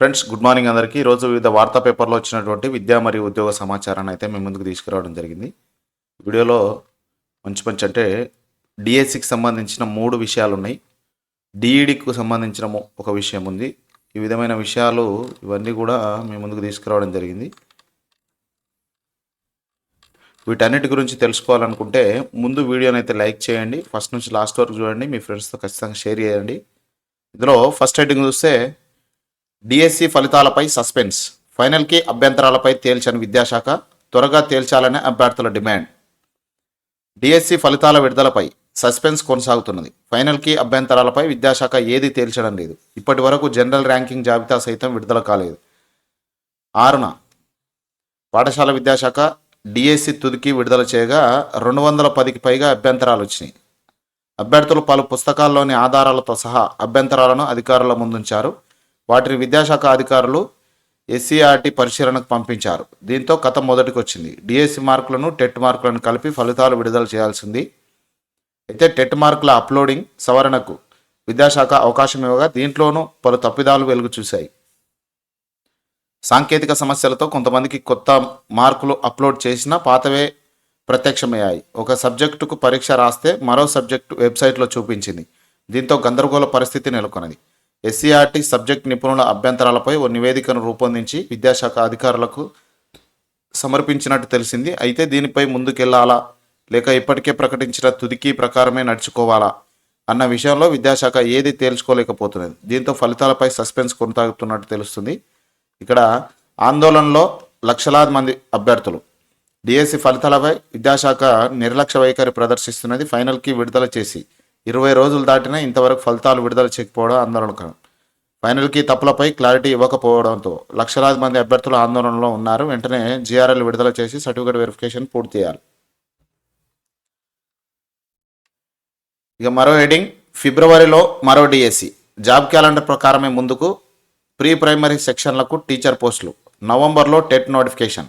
Friends good morning అందరికీ. ఈరోజు వివిధ వార్తా పేపర్లో వచ్చినటువంటి విద్యా మరియు ఉద్యోగ సమాచారాన్ని అయితే మేము ముందుకు తీసుకురావడం జరిగింది. వీడియోలో మంచి మంచి అంటే డిఎస్సికి సంబంధించిన మూడు విషయాలు ఉన్నాయి. డిఈడికి సంబంధించిన ఒక విషయం ఉంది. ఈ విధమైన విషయాలు ఇవన్నీ కూడా మేము ముందుకు తీసుకురావడం జరిగింది. వీటన్నిటి గురించి తెలుసుకోవాలనుకుంటే ముందు వీడియోని అయితే లైక్ చేయండి. ఫస్ట్ నుంచి లాస్ట్ వరకు చూడండి. మీ ఫ్రెండ్స్తో ఖచ్చితంగా షేర్ చేయండి. ఇందులో ఫస్ట్ హెడ్డింగ్ చూస్తే డిఎస్సి ఫలితాలపై సస్పెన్స్. ఫైనల్కి అభ్యంతరాలపై తేల్చని విద్యాశాఖ త్వరగా తేల్చాలనే అభ్యర్థుల డిమాండ్. డిఎస్సి ఫలితాల విడుదలపై సస్పెన్స్ కొనసాగుతున్నది. ఫైనల్కి అభ్యంతరాలపై విద్యాశాఖ ఏది తేల్చడం లేదు. ఇప్పటి వరకు జనరల్ ర్యాంకింగ్ జాబితా సైతం విడుదల కాలేదు. ఆరున పాఠశాల విద్యాశాఖ డిఎస్సి తుదికి విడుదల చేయగా రెండు వందల పదికి పైగా అభ్యంతరాలు వచ్చినాయి. అభ్యర్థులు పలు పుస్తకాల్లోని ఆధారాలతో సహా అభ్యంతరాలను అధికారుల ముందుంచారు. వాటిని విద్యాశాఖ అధికారులు ఎస్సీఆర్టీ పరిశీలనకు పంపించారు. దీంతో కథ మొదటికి వచ్చింది డిఎస్సి మార్కులను టెట్ మార్కులను కలిపి ఫలితాలు విడుదల చేయాల్సింది. అయితే టెట్ మార్కుల అప్లోడింగ్ సవరణకు విద్యాశాఖ అవకాశం ఇవ్వగా దీంట్లోనూ పలు తప్పిదాలు వెలుగు చూశాయి. సాంకేతిక సమస్యలతో కొంతమందికి కొత్త మార్కులు అప్లోడ్ చేసినా పాతవే ప్రత్యక్షమయ్యాయి. ఒక సబ్జెక్టుకు పరీక్ష రాస్తే మరో సబ్జెక్టు వెబ్సైట్లో చూపించింది. దీంతో గందరగోళ పరిస్థితి నెలకొన్నది. ఎస్సీఆర్టీ సబ్జెక్ట్ నిపుణుల అభ్యంతరాలపై ఓ నివేదికను రూపొందించి విద్యాశాఖ అధికారులకు సమర్పించినట్టు తెలిసింది. అయితే దీనిపై ముందుకెళ్ళాలా? లేక ఇప్పటికే ప్రకటించిన తుదికి ప్రకారమే నడుచుకోవాలా? అన్న విషయంలో విద్యాశాఖ ఏది తేల్చుకోలేకపోతున్నది. దీంతో ఫలితాలపై సస్పెన్స్ కొనసాగుతున్నట్టు తెలుస్తుంది. ఇక్కడ ఆందోళనలో లక్షలాది మంది అభ్యర్థులు. డిఎస్సి ఫలితాలపై విద్యాశాఖ నిర్లక్ష్య వైఖరి ప్రదర్శిస్తున్నది. ఫైనల్కి విడుదల చేసి ఇరవై రోజులు దాటినా ఇంతవరకు ఫలితాలు విడుదల చేయకపోవడం ఆందోళనకరం. ఫైనల్కి తప్పులపై క్లారిటీ ఇవ్వకపోవడంతో లక్షలాది మంది అభ్యర్థులు ఆందోళనలో ఉన్నారు. వెంటనే జిఆర్ఎల్ విడుదల చేసి సర్టిఫికేట్ వెరిఫికేషన్ పూర్తి చేయాలి. ఇక మరో హెడింగ్ ఫిబ్రవరిలో మరో డిఎస్సి. జాబ్ క్యాలెండర్ ప్రకారమే ముందుకు ప్రీ ప్రైమరీ సెక్షన్లకు టీచర్ పోస్టులు. నవంబర్లో టెట్ నోటిఫికేషన్.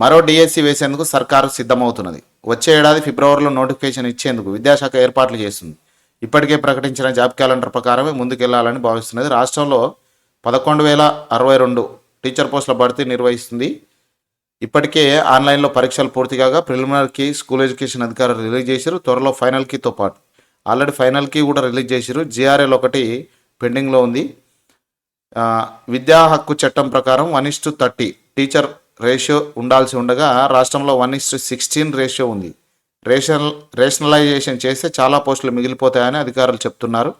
మరో డిఎస్సి వేసేందుకు సర్కారు సిద్ధమవుతున్నది. వచ్చే ఏడాది ఫిబ్రవరిలో నోటిఫికేషన్ ఇచ్చేందుకు విద్యాశాఖ ఏర్పాట్లు చేస్తుంది. ఇప్పటికే ప్రకటించిన జాబ్ క్యాలెండర్ ప్రకారమే ముందుకెళ్ళాలని భావిస్తున్నది. రాష్ట్రంలో పదకొండు వేల అరవై రెండు టీచర్ పోస్టుల భర్తీ నిర్వహిస్తుంది. ఇప్పటికే ఆన్లైన్లో పరీక్షలు పూర్తి కాగా ప్రిలిమినరీకి స్కూల్ ఎడ్యుకేషన్ అధికారులు రిలీజ్ చేశారు. త్వరలో ఫైనల్ కీతో పాటు ఆల్రెడీ ఫైనల్ కీ కూడా రిలీజ్ చేశారు. జిఆర్ఎల్ ఒకటి పెండింగ్లో ఉంది. విద్యా హక్కు చట్టం ప్రకారం one is to thirty teacher ratio ఉండాల్సి ఉండగా రాష్ట్రంలో వన్ ఇస్ సిక్స్టీన్ రేషియో ఉంది. రేషన్ రేషనలైజేషన్ చేస్తే చాలా పోస్టులు మిగిలిపోతాయని అధికారులు చెప్తున్నారు.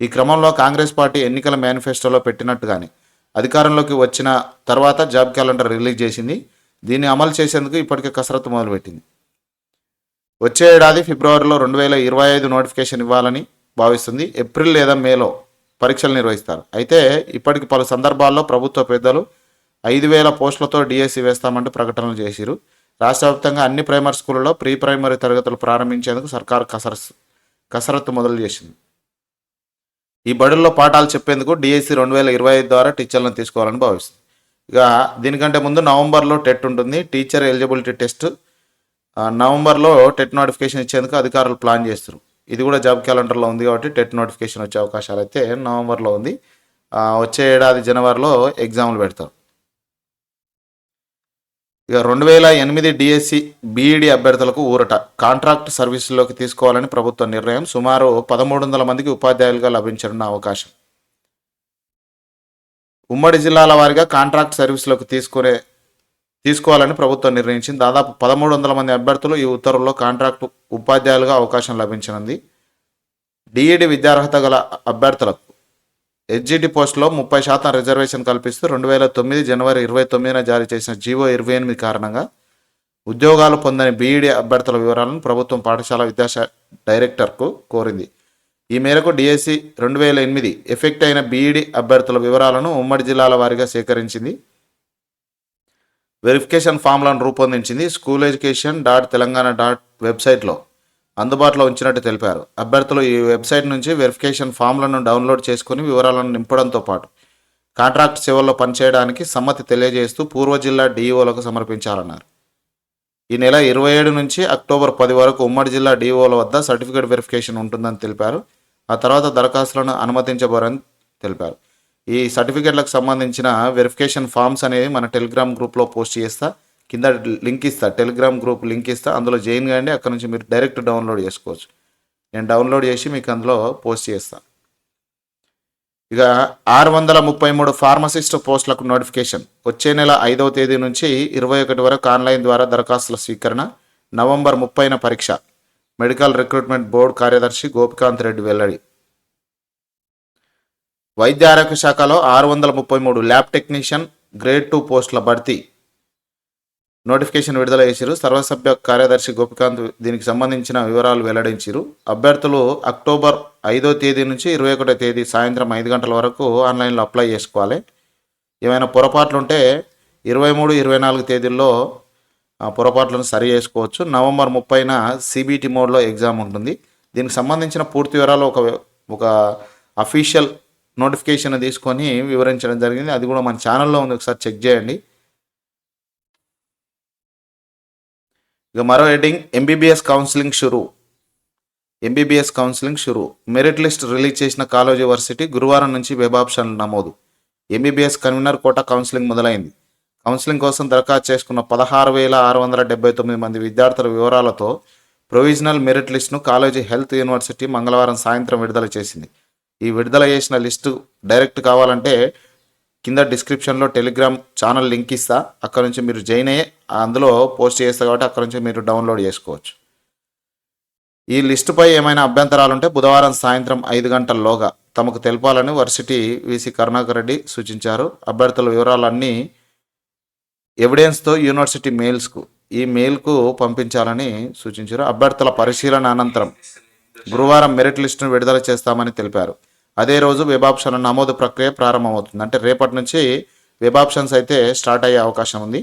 ఈ క్రమంలో కాంగ్రెస్ పార్టీ ఎన్నికల మేనిఫెస్టోలో పెట్టినట్టుగానే అధికారంలోకి వచ్చిన తర్వాత జాబ్ క్యాలెండర్ రిలీజ్ చేసింది. దీన్ని అమలు చేసేందుకు ఇప్పటికే కసరత్తు మొదలుపెట్టింది. వచ్చే ఏడాది ఫిబ్రవరిలో రెండు వేల ఇరవై ఐదు నోటిఫికేషన్ ఇవ్వాలని భావిస్తుంది. ఏప్రిల్ లేదా మేలో పరీక్షలు నిర్వహిస్తారు. అయితే ఇప్పటికి పలు సందర్భాల్లో ప్రభుత్వ పెద్దలు ఐదు వేల పోస్టులతో డిఎస్సి వేస్తామంటూ ప్రకటనలు చేసిరు రాష్ట్ర వ్యాప్తంగా అన్ని ప్రైమరీ స్కూళ్ళలో ప్రీ ప్రైమరీ తరగతులు ప్రారంభించేందుకు సర్కారు కసరత్తు కసరత్తు మొదలు చేసింది. ఈ బడుల్లో పాఠాలు చెప్పేందుకు డిఎస్సి రెండు వేల ఇరవై ఐదు ద్వారా టీచర్లను తీసుకోవాలని భావిస్తుంది. ఇక దీనికంటే ముందు నవంబర్లో టెట్ ఉంటుంది. టీచర్ ఎలిజిబిలిటీ టెస్ట్ నవంబర్లో టెట్ నోటిఫికేషన్ ఇచ్చేందుకు అధికారులు ప్లాన్ చేస్తారు ఇది కూడా జాబ్ క్యాలెండర్లో ఉంది కాబట్టి టెట్ నోటిఫికేషన్ వచ్చే అవకాశాలు అయితే నవంబర్లో ఉంది. వచ్చే ఏడాది జనవరిలో ఎగ్జామ్లు పెడతారు. ఇక రెండు వేల ఎనిమిది డిఎస్సి బీఈడి అభ్యర్థులకు ఊరట. కాంట్రాక్ట్ సర్వీసుల్లోకి తీసుకోవాలని ప్రభుత్వ నిర్ణయం సుమారు పదమూడు వందల మందికి ఉపాధ్యాయులుగా లభించనున్న అవకాశం. ఉమ్మడి జిల్లాల వారిగా కాంట్రాక్ట్ సర్వీసులోకి తీసుకునే తీసుకోవాలని ప్రభుత్వం నిర్ణయించింది. దాదాపు పదమూడు వందల మంది అభ్యర్థులు ఈ ఉత్తర్వుల్లో కాంట్రాక్ట్ ఉపాధ్యాయులుగా అవకాశం లభించనుంది. డిఈడి విద్యార్హత గల అభ్యర్థులకు హెచ్జిటి పోస్టులో ముప్పై శాతం రిజర్వేషన్ కల్పిస్తూ రెండు వేల తొమ్మిది జనవరి ఇరవై తొమ్మిదిన జారీ చేసిన జీవో ఇరవై ఎనిమిది కారణంగా ఉద్యోగాలు పొందని బీఈడి అభ్యర్థుల వివరాలను ప్రభుత్వం పాఠశాల విద్యాశాఖ డైరెక్టర్కు కోరింది. ఈ మేరకు డిఎస్సి రెండు వేల ఎనిమిది ఎఫెక్ట్ అయిన బీఈడి అభ్యర్థుల వివరాలను ఉమ్మడి జిల్లాల వారీగా సేకరించింది. వెరిఫికేషన్ ఫామ్లను రూపొందించింది. School education dot Telangana dot వెబ్సైట్లో అందుబాటులో ఉంచినట్టు తెలిపారు. అభ్యర్థులు ఈ వెబ్సైట్ నుంచి వెరిఫికేషన్ ఫామ్లను డౌన్లోడ్ చేసుకుని వివరాలను నింపడంతో పాటు కాంట్రాక్ట్ సేవల్లో పనిచేయడానికి సమ్మతి తెలియజేస్తూ పూర్వ జిల్లా డిఈఓలకు సమర్పించాలన్నారు. ఈ నెల ఇరవై ఏడు నుంచి అక్టోబర్ పది వరకు ఉమ్మడి జిల్లా డిఓల వద్ద సర్టిఫికేట్ వెరిఫికేషన్ ఉంటుందని తెలిపారు. ఆ తర్వాత దరఖాస్తులను అనుమతించబోరని తెలిపారు. ఈ సర్టిఫికేట్లకు సంబంధించిన వెరిఫికేషన్ ఫామ్స్ అనేవి మన టెలిగ్రామ్ గ్రూప్లో పోస్ట్ చేస్తా కింద లింక్ ఇస్తా టెలిగ్రామ్ గ్రూప్ లింక్ ఇస్తా అందులో జాయిన్ కాండి అక్కడ నుంచి మీరు డైరెక్ట్ డౌన్లోడ్ చేసుకోవచ్చు. నేను డౌన్లోడ్ చేసి మీకు అందులో పోస్ట్ చేస్తాను ఇక ఆరు వందల ముప్పై మూడు ఫార్మసిస్ట్ పోస్టులకు నోటిఫికేషన్. వచ్చే నెల ఐదవ తేదీ నుంచి ఇరవై ఒకటి వరకు ఆన్లైన్ ద్వారా దరఖాస్తుల స్వీకరణ నవంబర్ ముప్పైన పరీక్ష. మెడికల్ రిక్రూట్మెంట్ బోర్డు కార్యదర్శి గోపికాంత్ రెడ్డి వెల్లడి. వైద్య ఆరోగ్య శాఖలో ఆరు వందల ముప్పై మూడు ల్యాబ్ టెక్నీషియన్ గ్రేడ్ టూ పోస్టుల భర్తీ. నోటిఫికేషన్ విడుదల చేశారు సర్వసభ్య కార్యదర్శి గోపికాంత్ దీనికి సంబంధించిన వివరాలు వెల్లడించారు అభ్యర్థులు అక్టోబర్ ఐదో తేదీ నుంచి ఇరవై ఒకటో తేదీ సాయంత్రం ఐదు గంటల వరకు ఆన్లైన్లో అప్లై చేసుకోవాలి. ఏమైనా పొరపాట్లు ఉంటే ఇరవై మూడు ఇరవై నాలుగు తేదీల్లో ఆ పొరపాట్లను సరి చేసుకోవచ్చు. నవంబర్ ముప్పైన సిబిటి మోడ్లో ఎగ్జామ్ ఉంటుంది. దీనికి సంబంధించిన పూర్తి వివరాలు ఒక ఒక అఫీషియల్ నోటిఫికేషన్ తీసుకొని వివరించడం జరిగింది. అది కూడా మన ఛానల్లో ఉంది. ఒకసారి చెక్ చేయండి. ఇక మరో హెడ్డింగ్ ఎంబీబీఎస్ కౌన్సిలింగ్ షురు. ఎంబీబీఎస్ కౌన్సిలింగ్ షురూ. మెరిట్ లిస్ట్ రిలీజ్ చేసిన కాలేజ్ యూనివర్సిటీ గురువారం నుంచి వెబ్ ఆప్షన్లు నమోదు. ఎంబీబీఎస్ కన్వీనర్ కోట కౌన్సిలింగ్ మొదలైంది. కౌన్సిలింగ్ కోసం దరఖాస్తు చేసుకున్న పదహారు వేల ఆరు వందల డెబ్బై తొమ్మిది మంది విద్యార్థుల వివరాలతో ప్రొవిజనల్ మెరిట్ లిస్టును కాలేజీ హెల్త్ యూనివర్సిటీ మంగళవారం సాయంత్రం విడుదల చేసింది. ఈ విడుదల చేసిన లిస్టు డైరెక్ట్ కావాలంటే కింద డిస్క్రిప్షన్లో టెలిగ్రామ్ ఛానల్ లింక్ ఇస్తా. అక్కడ నుంచి మీరు జాయిన్ అయ్యి అందులో పోస్ట్ చేస్తా కాబట్టి అక్కడ నుంచి మీరు డౌన్లోడ్ చేసుకోవచ్చు. ఈ లిస్టుపై ఏమైనా అభ్యంతరాలు ఉంటే బుధవారం సాయంత్రం ఐదు గంటల్లోగా తమకు తెలపాలని వర్సిటీ వీసీ కరుణాకర్ రెడ్డి సూచించారు. అభ్యర్థుల వివరాలన్నీ ఎవిడెన్స్తో యూనివర్సిటీ మెయిల్స్కు ఈ మెయిల్కు పంపించాలని సూచించారు. అభ్యర్థుల పరిశీలన అనంతరం గురువారం మెరిట్ లిస్టును విడుదల చేస్తామని తెలిపారు. అదే రోజు వెబ్ ఆప్షన్ నమోదు ప్రక్రియ ప్రారంభమవుతుంది. అంటే రేపటి నుంచి వెబ్ ఆప్షన్స్ అయితే స్టార్ట్ అయ్యే అవకాశం ఉంది.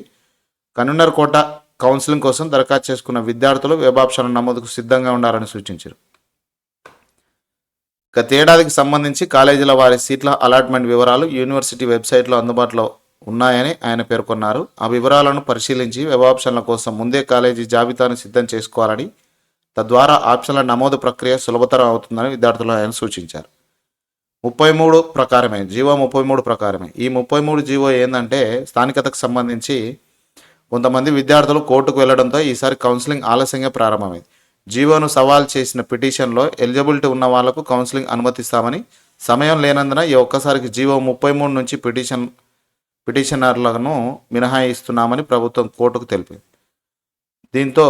కన్వీనర్ కోట కౌన్సిలింగ్ కోసం దరఖాస్తు చేసుకున్న విద్యార్థులు వెబ్ ఆప్షన్ నమోదుకు సిద్ధంగా ఉండాలని సూచించారు. గతేడాదికి సంబంధించి కాలేజీల వారి సీట్ల అలాట్మెంట్ వివరాలు యూనివర్సిటీ వెబ్సైట్లో అందుబాటులో ఉన్నాయని ఆయన పేర్కొన్నారు. ఆ వివరాలను పరిశీలించి వెబ్ ఆప్షన్ల కోసం ముందే కాలేజీ జాబితాను సిద్ధం చేసుకోవాలని తద్వారా ఆప్షన్ల నమోదు ప్రక్రియ సులభతరం అవుతుందని విద్యార్థులు ఆయన సూచించారు. ముప్పై మూడు ప్రకారమే జీవో ముప్పై మూడు ప్రకారమే. ఈ ముప్పై మూడు జీవో ఏంటంటే స్థానికతకు సంబంధించి కొంతమంది విద్యార్థులు కోర్టుకు వెళ్ళడంతో ఈసారి కౌన్సిలింగ్ ఆలస్యంగా ప్రారంభమైంది. జీవోను సవాల్ చేసిన పిటిషన్లో ఎలిజిబిలిటీ ఉన్న వాళ్ళకు కౌన్సిలింగ్ అనుమతిస్తామని సమయం లేనందున ఈ ఒక్కసారికి జీవో ముప్పై మూడు నుంచి పిటిషన్ పిటిషనర్లను మినహాయిస్తున్నామని ప్రభుత్వం కోర్టుకు తెలిపింది. దీంతో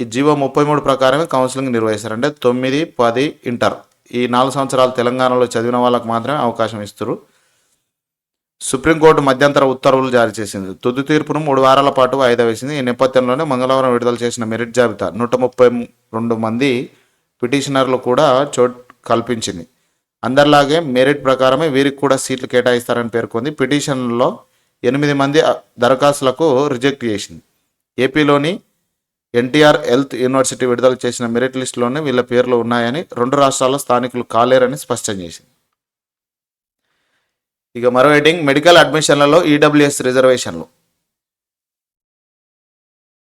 ఈ జీవో ముప్పై మూడు ప్రకారమే కౌన్సిలింగ్ నిర్వహిస్తారు. అంటే తొమ్మిది పది ఇంటర్. ఈ నాలుగు సంవత్సరాలు తెలంగాణలో చదివిన వాళ్ళకు మాత్రమే అవకాశం ఇస్తారు సుప్రీంకోర్టు మధ్యంతర ఉత్తర్వులు జారీ చేసింది. తుది తీర్పును మూడు వారాల పాటు వాయిదా వేసింది. ఈ నేపథ్యంలోనే మంగళవారం విడుదల చేసిన మెరిట్ జాబితా నూట ముప్పై రెండు మంది పిటిషనర్లు కూడా చోటు కల్పించింది. అందరిలాగే మెరిట్ ప్రకారమే వీరికి కూడా సీట్లు కేటాయిస్తారని పేర్కొంది. పిటిషన్లో ఎనిమిది మంది దరఖాస్తులకు రిజెక్ట్ చేసింది. ఏపీలోని ఎన్టీఆర్ హెల్త్ యూనివర్సిటీ విడుదల చేసిన మెరిట్ లిస్టులోనే వీళ్ళ పేర్లు ఉన్నాయని రెండు రాష్ట్రాల స్థానికులు కాలేరని స్పష్టం చేసింది. ఇక మరో హెడ్డింగ్ మెడికల్ అడ్మిషన్లలో ఈడబ్ల్యూఎస్ రిజర్వేషన్లు.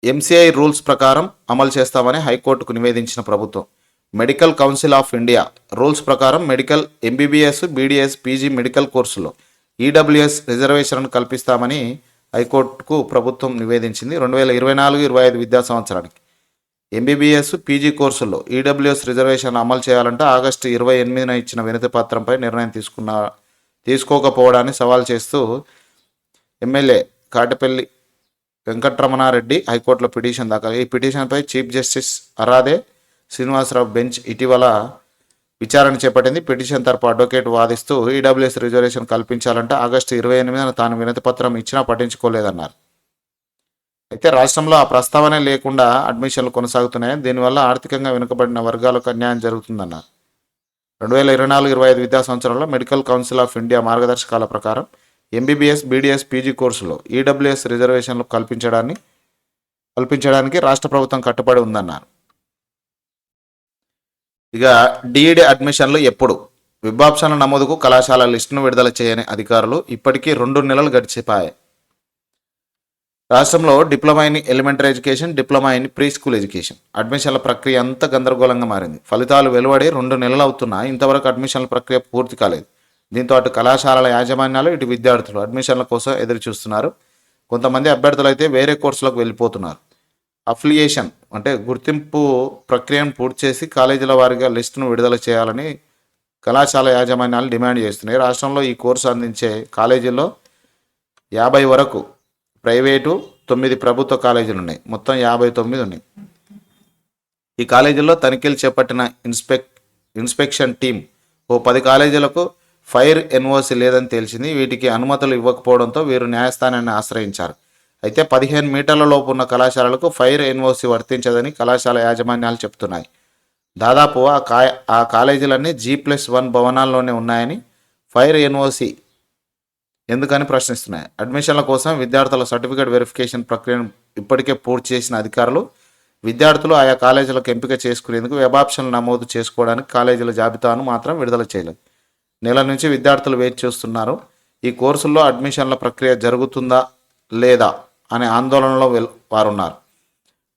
ఎంసీఐ రూల్స్ ప్రకారం అమలు చేస్తామని హైకోర్టుకు నివేదించిన ప్రభుత్వం. Medical council of India rules ప్రకారం medical MBBS BDS PG medical కోర్సులో ఈడబ్ల్యూఎస్ రిజర్వేషన్ను కల్పిస్తామని హైకోర్టుకు ప్రభుత్వం నివేదించింది రెండు వేల ఇరవై నాలుగు ఇరవై ఐదు విద్యా సంవత్సరానికి. ఎంబీబీఎస్ పీజీ కోర్సుల్లో ఈడబ్ల్యూఎస్ రిజర్వేషన్ అమలు చేయాలంటే ఆగస్టు ఇరవై ఎనిమిదిన ఇచ్చిన వినతి పత్రంపై నిర్ణయం తీసుకున్న తీసుకోకపోవడాన్ని సవాల్ చేస్తూ ఎమ్మెల్యే కాటపల్లి వెంకట్రమణారెడ్డి హైకోర్టులో పిటిషన్ దాఖలు. ఈ పిటిషన్పై chief justice Aradhe Srinivasarao bench ఇటీవల విచారణ చేపట్టింది. పిటిషన్ తరపు అడ్వకేట్ వాదిస్తూ ఈడబ్ల్యూఎస్ రిజర్వేషన్ కల్పించాలంటే. ఆగస్టు ఇరవై ఎనిమిదిన తాను వినతి పత్రం ఇచ్చినా పట్టించుకోలేదన్నారు. అయితే రాష్ట్రంలో ఆ ప్రస్తావనే లేకుండా అడ్మిషన్లు కొనసాగుతున్నాయి దీనివల్ల ఆర్థికంగా వెనుకబడిన వర్గాలకు అన్యాయం జరుగుతుందన్నారు. రెండు వేల ఇరవై నాలుగు ఇరవై ఐదు విద్యా సంవత్సరంలో మెడికల్ కౌన్సిల్ ఆఫ్ ఇండియా మార్గదర్శకాల ప్రకారం ఎంబీబీఎస్ బీడీఎస్ పీజీ కోర్సులో ఈడబ్ల్యూఎస్ రిజర్వేషన్లు కల్పించడాన్ని కల్పించడానికి రాష్ట్ర ప్రభుత్వం కట్టుబడి ఉందన్నారు. ఇక డిఈడి అడ్మిషన్లు ఎప్పుడు? విభాప్సన నమోదుకు కళాశాల లిస్టును విడుదల చేయని అధికారులు ఇప్పటికీ రెండు నెలలు గడిచిపోయాయి రాష్ట్రంలో diploma in elementary education diploma in pre school education. అడ్మిషన్ల ప్రక్రియ అంతా గందరగోళంగా మారింది. ఫలితాలు వెలువడి రెండు నెలలు అవుతున్నా ఇంతవరకు అడ్మిషన్ల ప్రక్రియ పూర్తి కాలేదు. దీంతో అటు కళాశాలల యాజమాన్యాలు ఇటు విద్యార్థులు అడ్మిషన్ల కోసం ఎదురు చూస్తున్నారు కొంతమంది అభ్యర్థులు అయితే వేరే కోర్సులకు వెళ్ళిపోతున్నారు. అఫిలియేషన్ అంటే గుర్తింపు ప్రక్రియను పూర్తి చేసి కాలేజీల వారిగా లిస్టును విడుదల చేయాలని కళాశాల యాజమాన్యాలు డిమాండ్ చేస్తున్నాయి. రాష్ట్రంలో ఈ కోర్సు అందించే కాలేజీల్లో యాభై వరకు ప్రైవేటు తొమ్మిది ప్రభుత్వ కాలేజీలు ఉన్నాయి. మొత్తం యాభై తొమ్మిది ఉన్నాయి. ఈ కాలేజీల్లో తనిఖీలు చేపట్టిన ఇన్స్పెక్ ఇన్స్పెక్షన్ టీం ఓ పది కాలేజీలకు ఫైర్ ఎన్ఓసి లేదని తేల్చింది. వీటికి అనుమతులు ఇవ్వకపోవడంతో వీరు న్యాయస్థానాన్ని ఆశ్రయించారు. అయితే పదిహేను మీటర్ల లోపు ఉన్న కళాశాలలకు ఫైర్ ఎన్ఓసి వర్తించదని కళాశాల యాజమాన్యాలు చెప్తున్నాయి. దాదాపు ఆ కా ఆ కాలేజీలన్నీ జీ ప్లస్ వన్ భవనాల్లోనే ఉన్నాయని ఫైర్ ఎన్ఓసి ఎందుకని ప్రశ్నిస్తున్నాయి? అడ్మిషన్ల కోసం విద్యార్థుల సర్టిఫికేట్ వెరిఫికేషన్ ప్రక్రియను ఇప్పటికే పూర్తి చేసిన అధికారులు విద్యార్థులు ఆయా కాలేజీలకు ఎంపిక చేసుకునేందుకు వెబ్ ఆప్షన్లు నమోదు చేసుకోవడానికి కాలేజీల జాబితాను మాత్రం విడుదల చేయలేదు. నెల నుంచి విద్యార్థులు వేచి చూస్తున్నారు. ఈ కోర్సుల్లో అడ్మిషన్ల ప్రక్రియ జరుగుతుందా లేదా అనే ఆందోళనలో వారున్నారు.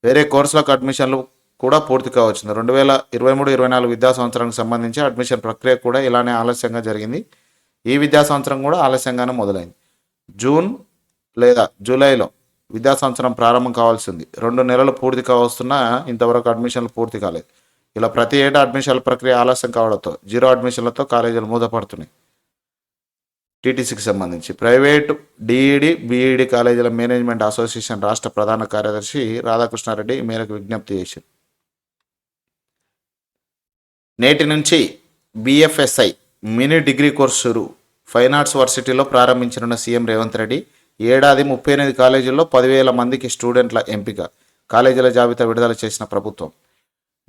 వేరే కోర్సులకు అడ్మిషన్లు కూడా పూర్తి కావచ్చింది రెండు వేల ఇరవై మూడు ఇరవై నాలుగు విద్యా సంవత్సరానికి సంబంధించి అడ్మిషన్ ప్రక్రియ కూడా ఇలానే ఆలస్యంగా జరిగింది. ఈ విద్యా సంవత్సరం కూడా ఆలస్యంగానే మొదలైంది. జూన్ లేదా జూలైలో విద్యా సంవత్సరం ప్రారంభం కావాల్సింది. రెండు నెలలు పూర్తి కావస్తున్నా ఇంతవరకు అడ్మిషన్లు పూర్తి కాలేదు. ఇలా ప్రతి ఏటా అడ్మిషన్ల ప్రక్రియ ఆలస్యం కావడంతో జీరో అడ్మిషన్లతో కాలేజీలు మూతపడుతున్నాయి. టీటీసీకి సంబంధించి. ప్రైవేటు డిఈడి బీఈడి కాలేజీల మేనేజ్మెంట్ అసోసియేషన్ రాష్ట్ర ప్రధాన కార్యదర్శి రాధాకృష్ణారెడ్డి ఈ మేరకు విజ్ఞప్తి చేశారు. నేటి నుంచి BFSI mini degree course fine arts వర్సిటీలో ప్రారంభించనున్న సీఎం రేవంత్ రెడ్డి ఏడాది ముప్పై ఎనిమిది కాలేజీల్లో పదివేల మందికి స్టూడెంట్ల ఎంపిక కాలేజీల జాబితా విడుదల చేసిన ప్రభుత్వం.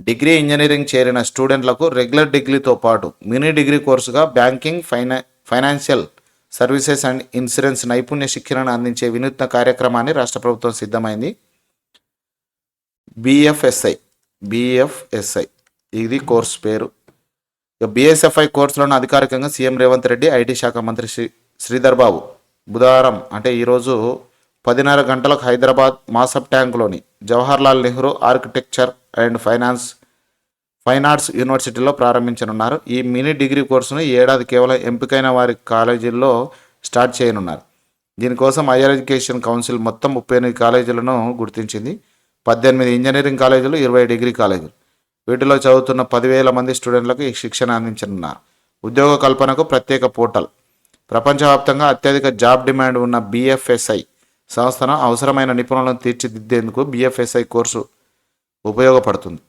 డిగ్రీ ఇంజనీరింగ్ చేరిన స్టూడెంట్లకు రెగ్యులర్ డిగ్రీతో పాటు మినీ డిగ్రీ కోర్సుగా బ్యాంకింగ్ ఫైనా ఫైనాన్షియల్ సర్వీసెస్ అండ్ ఇన్సూరెన్స్ నైపుణ్య శిక్షణను అందించే వినూత్న కార్యక్రమాన్ని రాష్ట్ర ప్రభుత్వం సిద్ధమైంది. బిఎఫ్ఎస్ఐ బిఎఫ్ఎస్ఐ ఇది కోర్స్ పేరు. ఇక బిఎస్ఎఫ్ఐ కోర్సులను అధికారికంగా సీఎం రేవంత్ రెడ్డి ఐటీ శాఖ మంత్రి శ్రీ శ్రీధర్ బాబు బుధవారం అంటే ఈరోజు పదిన్నర గంటలకు Hyderabad Masab ట్యాంక్లోని Jawaharlal Nehru architecture and finance fine arts యూనివర్సిటీలో ప్రారంభించనున్నారు. ఈ మినీ డిగ్రీ కోర్సును ఏడాది కేవలం ఎంపికైన వారి కాలేజీల్లో స్టార్ట్ చేయనున్నారు. దీనికోసం హైయర్ ఎడ్యుకేషన్ కౌన్సిల్ మొత్తం ముప్పై ఎనిమిది కాలేజీలను గుర్తించింది. పద్దెనిమిది ఇంజనీరింగ్ కాలేజీలు ఇరవై డిగ్రీ కాలేజీలు. వీటిలో చదువుతున్న పదివేల మంది స్టూడెంట్లకు ఈ శిక్షణ అందించనున్నారు. ఉద్యోగ కల్పనకు ప్రత్యేక పోర్టల్. ప్రపంచవ్యాప్తంగా అత్యధిక జాబ్ డిమాండ్ ఉన్న బీఎఫ్ఎస్ఐ సంస్థను అవసరమైన నిపుణులను తీర్చిదిద్దేందుకు బీఎఫ్ఎస్ఐ కోర్సు ఉపయోగపడుతుంది.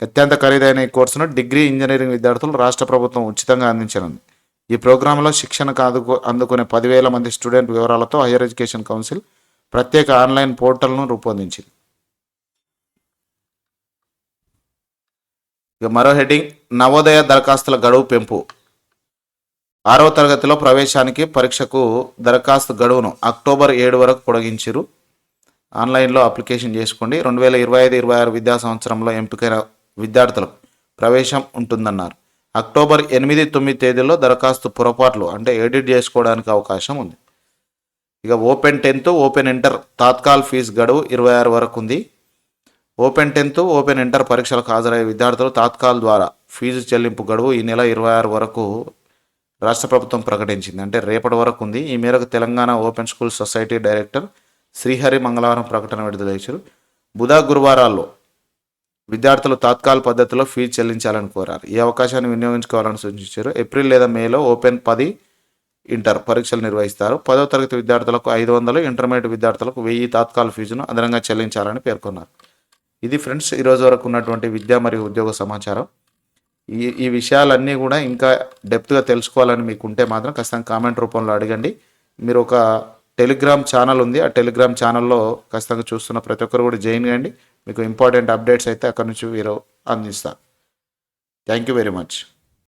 అత్యంత ఖరీదైన ఈ కోర్సును డిగ్రీ ఇంజనీరింగ్ విద్యార్థులు రాష్ట్ర ప్రభుత్వం ఉచితంగా అందించనుంది. ఈ ప్రోగ్రాంలో శిక్షణకు అందుకు అందుకునే పదివేల మంది స్టూడెంట్ వివరాలతో హైయర్ ఎడ్యుకేషన్ కౌన్సిల్ ప్రత్యేక ఆన్లైన్ పోర్టల్ను రూపొందించింది. ఇక మరో హెడ్డింగ్ నవోదయ దరఖాస్తుల గడువు పెంపు. ఆరవ తరగతిలో ప్రవేశానికి పరీక్షకు దరఖాస్తు గడువును అక్టోబర్ ఏడు వరకు పొడిగించారు ఆన్లైన్లో అప్లికేషన్ చేసుకోండి. రెండు వేల ఇరవై ఐదు ఇరవై ఆరు విద్యా సంవత్సరంలో ఎంపికైన విద్యార్థులకు ప్రవేశం ఉంటుందన్నారు. అక్టోబర్ ఎనిమిది తొమ్మిది తేదీల్లో దరఖాస్తు పొరపాట్లు అంటే ఎడిట్ చేసుకోవడానికి అవకాశం ఉంది. ఇక open tenth open inter Tatkal fee గడువు ఇరవై ఆరు వరకు ఉంది. ఓపెన్ టెన్త్ ఓపెన్ ఇంటర్ పరీక్షలకు హాజరయ్యే విద్యార్థులు తాత్కాల్ ద్వారా ఫీజు చెల్లింపు గడువు ఈ నెల ఇరవై ఆరు వరకు రాష్ట్ర ప్రభుత్వం ప్రకటించింది. అంటే రేపటి వరకు ఉంది. ఈ మేరకు Telangana open school society director Srihari మంగళవారం ప్రకటన విడుదల చేశారు. బుధ గురువారాల్లో విద్యార్థులు తాత్కాల పద్ధతిలో ఫీజు చెల్లించాలని కోరారు. ఈ అవకాశాన్ని వినియోగించుకోవాలని సూచించారు. ఏప్రిల్ లేదా మేలో ఓపెన్ పది ఇంటర్ పరీక్షలు నిర్వహిస్తారు. పదో తరగతి విద్యార్థులకు ఐదు వందలు ఇంటర్మీడియట్ విద్యార్థులకు వెయ్యి తాత్కాల ఫీజును అదనంగా చెల్లించాలని పేర్కొన్నారు. ఇది ఫ్రెండ్స్ ఈరోజు వరకు ఉన్నటువంటి విద్య మరియు ఉద్యోగ సమాచారం. ఈ ఈ విషయాలన్నీ కూడా ఇంకా డెప్త్గా తెలుసుకోవాలని మీకు ఉంటే మాత్రం ఖచ్చితంగా కామెంట్ రూపంలో అడగండి. మీరు ఒక టెలిగ్రామ్ ఛానల్ ఉంది. ఆ టెలిగ్రామ్ ఛానల్లో ఖచ్చితంగా చూస్తున్న ప్రతి ఒక్కరు కూడా జాయిన్ కండి మీకు ఇంపార్టెంట్ అప్డేట్స్ అయితే అక్కడ నుంచి మీరు అందిస్తాను థ్యాంక్ యూ వెరీ మచ్